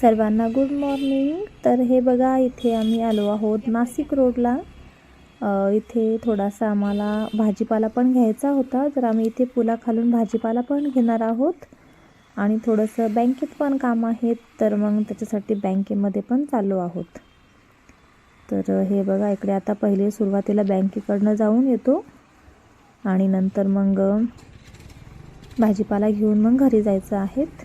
सर्वांना good morning तर हे बघा इथे आम्ही आलो आहोत नाशिक रोडला. इथे थोडासा आम्हाला भाजीपाला पण घ्यायचा होता. तर आम्ही इथे पुलाखालून भाजीपाला पण घेणार आहोत. आणि थोडंसं बँकेत पण काम आहेत तर मग त्याच्यासाठी बँकेमध्ये पण चाललो आहोत. तर हे बघा इकडे आता पहिले सुरुवातीला बँकेकडनं जाऊन येतो. आणि नंतर मग भाजीपाला घेऊन मग घरी जायचं आहेत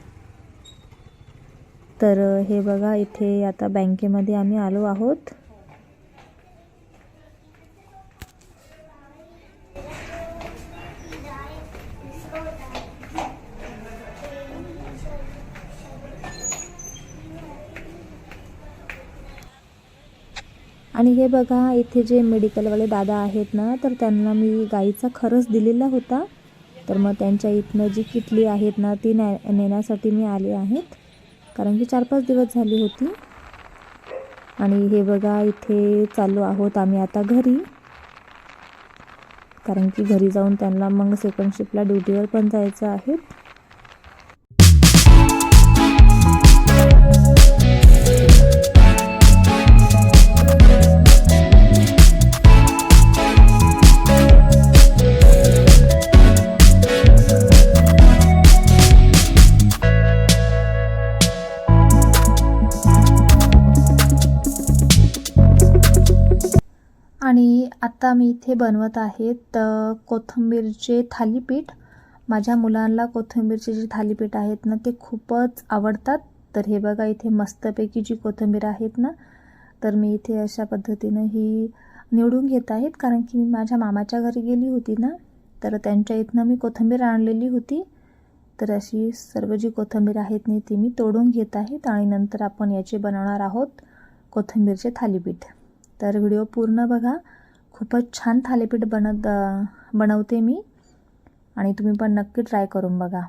तर हे बघा इथे आता बँकेमध्ये आम्ही आलो आहोत. आणि हे बघा इथे जे मेडिकलवाले दादा आहेत ना तर त्यांना मी गाईचा खरच दिलेला होता. तर मग त्यांच्या इथनं जी किटली आहेत ना ती ने नेण्यासाठी मी आले आहेत. कारण की चार पाच दिवस झाली होती. आणि हे बघा इथे चाललो आहोत आम्ही आता घरी. कारण की घरी जाऊन त्यांना मग सेकंड शिफ्टला ड्युटीवर पण जायचं आहे. आणि आता मी इथे बनवत आहेत तर कोथिंबीरचे थालीपीठ. माझ्या मुलांना कोथिंबीरचे जे थालीपीठ आहेत ना ते खूपच आवडतात. तर हे बघा इथे मस्तपैकी जी कोथिंबीर आहेत ना तर मी इथे अशा पद्धतीनं ही निवडून घेत आहेत. कारण की मी माझ्या मामाच्या घरी गेली होती ना तर त्यांच्या इथनं मी कोथिंबीर आणलेली होती. तर अशी सर्व जी कोथिंबीर आहेत ना ती मी तोडून घेत आहेत आणि नंतर आपण याचे बनवणार आहोत कोथिंबीरचे थालीपीठ. तर व्हिडिओ पूर्ण बघा. खूपच छान थालीपीठ बनत बनवते मी. आणि तुम्ही पण नक्की ट्राय करून बघा.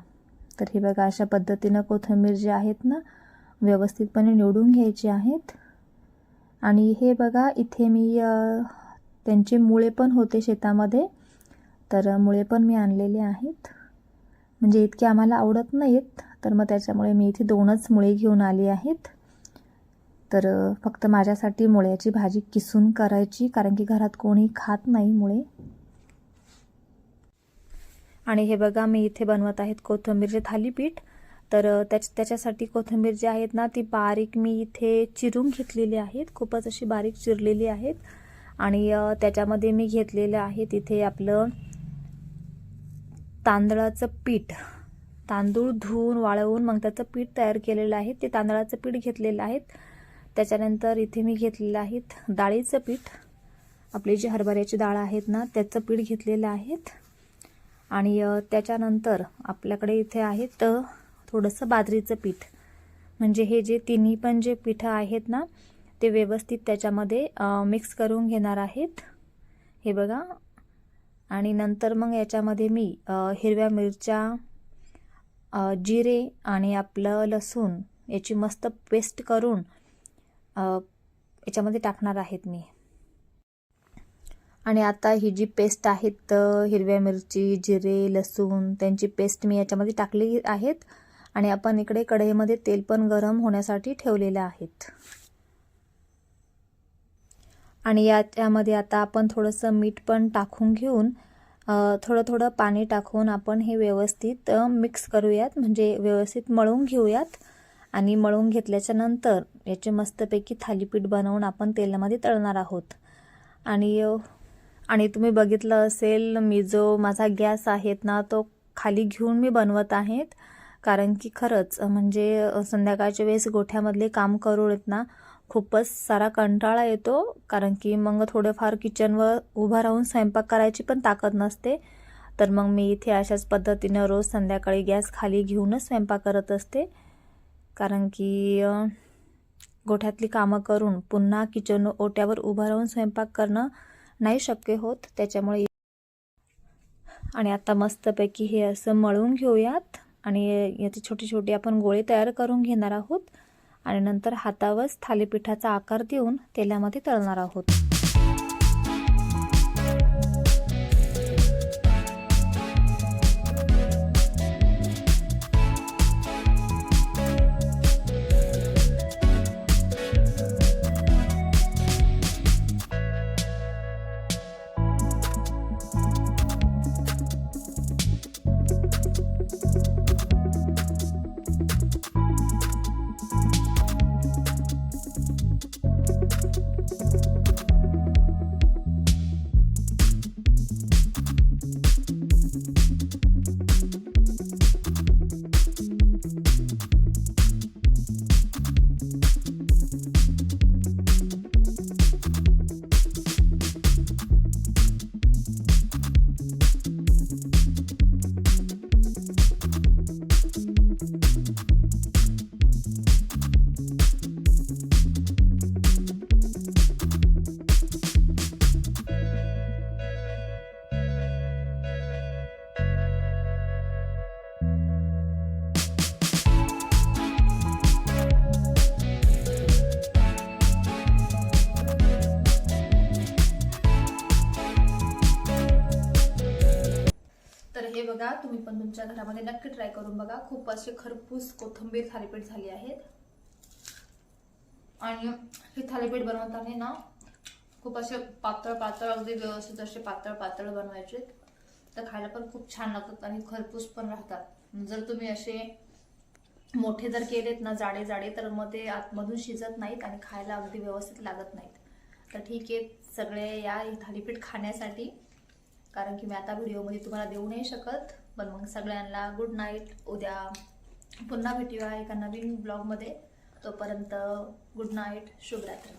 तर हे बघा अशा पद्धतीनं कोथिंबीर जे आहेत ना व्यवस्थितपणे निवडून घ्यायचे आहेत. आणि हे बघा इथे मी त्यांचे मुळे पण होते शेतामध्ये. तर मुळे पण मी आणलेले आहेत. म्हणजे इतके आम्हाला आवडत नाहीत. तर मग त्याच्यामुळे मी इथे दोनच मुळे घेऊन आली आहेत. तर फक्त माझ्यासाठी मुळ्याची भाजी किसून करायची कारण की घरात कोणी खात नाही मुळे. आणि हे बघा मी इथे बनवत आहेत कोथिंबीरचे थालीपीठ. तर त्याच त्याच्यासाठी कोथिंबीर जी आहेत ना ती बारीक मी इथे चिरून घेतलेली आहेत. खूपच अशी बारीक चिरलेली आहेत. आणि त्याच्यामध्ये मी घेतलेलं आहे तिथे आपलं तांदळाचं पीठ. तांदूळ धुवून वाळवून मग त्याचं पीठ तयार केलेलं आहे. ते तांदळाचं पीठ घेतलेलं आहे त्याच्यानंतर इथे मी घेतलेलं आहेत डाळीचं पीठ. आपली जी हरभऱ्याची डाळ आहेत ना त्याचं पीठ घेतलेलं आहेत. आणि त्याच्यानंतर आपल्याकडे इथे आहेत थोडंसं बाजरीचं पीठ. म्हणजे हे जे तिन्ही पण जे पिठं आहेत ना ते व्यवस्थित त्याच्यामध्ये मिक्स करून घेणार आहेत. हे बघा. आणि नंतर मग याच्यामध्ये मी हिरव्या मिरच्या जिरे आणि आपलं लसूण याची मस्त पेस्ट करून याच्यामध्ये टाकणार आहेत मी. आणि आता ही जी पेस्ट आहेत हिरव्या मिरची जिरे लसूण त्यांची पेस्ट मी याच्यामध्ये टाकली आहेत. आणि आपण इकडे कढईमध्ये तेल पण गरम होण्यासाठी ठेवलेलं आहेत. आणि याच्यामध्ये आता आपण थोडंसं मीठ पण टाकून घेऊन थोडं थोडं पाणी टाकून आपण हे व्यवस्थित मिक्स करूयात. म्हणजे व्यवस्थित मळून घेऊयात. आणि मळून घेतल्याच्या नंतर याचे मस्तपैकी थालीपीठ बनवून आपण तेलामध्ये तळणार आहोत. आणि आणि तुम्ही बघितलं असेल मी जो माझा गॅस आहेत ना तो खाली घेऊन मी बनवत आहेत. कारण की खरंच म्हणजे संध्याकाळच्या वेळेस गोठ्यामधले काम करू येत ना खूपच सारा कंटाळा येतो. कारण की मग थोडंफार किचनवर उभं राहून स्वयंपाक करायची पण ताकद नसते. तर मग मी इथे अशाच पद्धतीनं रोज संध्याकाळी गॅस खाली घेऊनच स्वयंपाक करत असते. कारण की गोठ्यातली कामं करून पुन्हा किचन ओट्यावर उभं राहून स्वयंपाक करणं नाही शक्य होत त्याच्यामुळे आणि आता मस्तपैकी हे असं मळून घेऊयात. आणि याचे छोटी छोटी आपण गोळे तयार करून घेणार आहोत. आणि नंतर हातावरच थालीपीठाचा आकार देऊन तेलामध्ये तळणार आहोत. हे बघा तुम्ही पण तुमच्या घरामध्ये नक्की ट्राय करून बघा. खूप असे खरपूस कोथिंबीर थालीपीठ झाली आहेत. आणि हे थालीपीठ बनवताना ना खूप असे पातळ पातळ अगदी व्यवस्थित असे पातळ पातळ बनवायचे. तर खायला पण खूप छान लागतात आणि खरपूस पण राहतात. जर तुम्ही असे मोठे जर केलेत ना जाडे जाडे तर मग ते आतमधून शिजत नाहीत आणि खायला अगदी व्यवस्थित लागत नाहीत. तर ठीक आहे सगळे या थालीपीठ खाण्यासाठी कारण की मी आता व्हिडिओमध्ये तुम्हाला देऊ नाही शकत. पण मग सगळ्यांना गुड नाईट उद्या पुन्हा भेटूया एका नवीन ब्लॉगमध्ये तोपर्यंत गुड नाईट शुभरात्री.